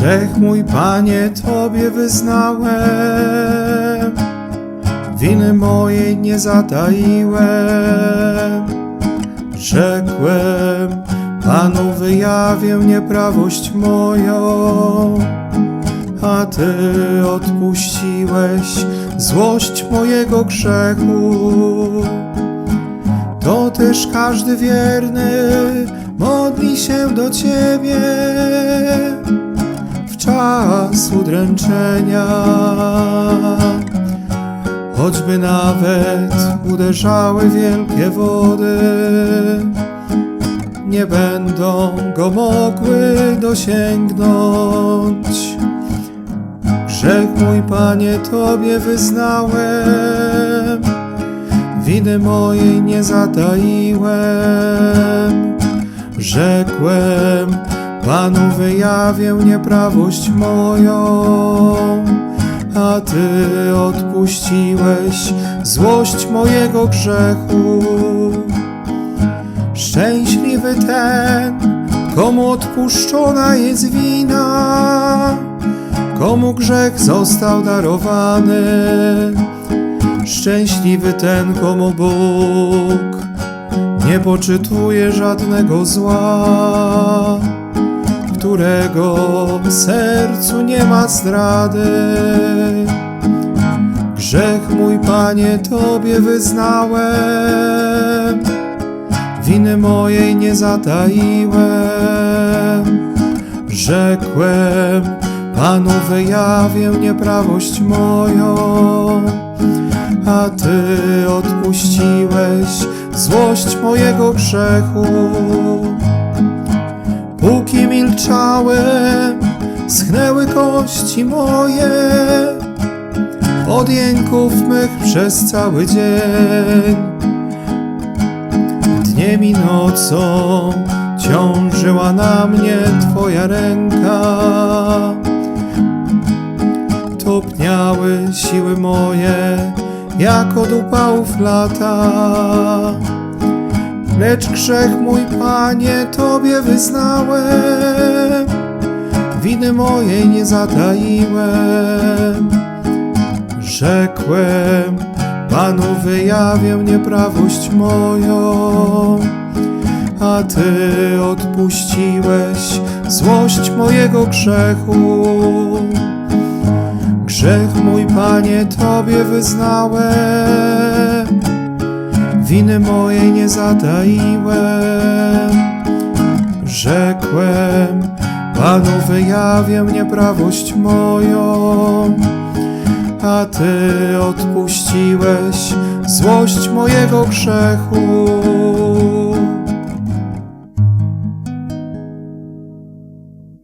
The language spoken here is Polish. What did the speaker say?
Grzech mój Panie Tobie wyznałem, winy mojej nie zataiłem. Rzekłem, Panu wyjawię nieprawość moją, a Ty odpuściłeś złość mojego grzechu. To też każdy wierny modli się do Ciebie czas udręczenia. Choćby nawet uderzały wielkie wody, nie będą go mogły dosięgnąć. Grzech mój, Panie, Tobie wyznałem, winy mojej nie zataiłem. Rzekłem, Panu wyjawię nieprawość moją, a Ty odpuściłeś złość mojego grzechu. Szczęśliwy ten, komu odpuszczona jest wina, komu grzech został darowany. Szczęśliwy ten, komu Bóg nie poczytuje żadnego zła, którego w sercu nie ma zdrady. Grzech mój, Panie, Tobie wyznałem, winy mojej nie zataiłem. Rzekłem, Panu wyjawię nieprawość moją, a Ty odpuściłeś złość mojego grzechu. Póki milczałem, schnęły kości moje od jęków mych przez cały dzień. Dniem i nocą ciążyła na mnie Twoja ręka. Topniały siły moje, jak od upałów lata. Lecz grzech mój, Panie, Tobie wyznałem, winy mojej nie zataiłem. Rzekłem, Panu wyjawię nieprawość moją, a Ty odpuściłeś złość mojego grzechu. Grzech mój, Panie, Tobie wyznałem, winy mojej nie zataiłem. Rzekłem, Panu wyjawię nieprawość moją, a Ty odpuściłeś złość mojego grzechu.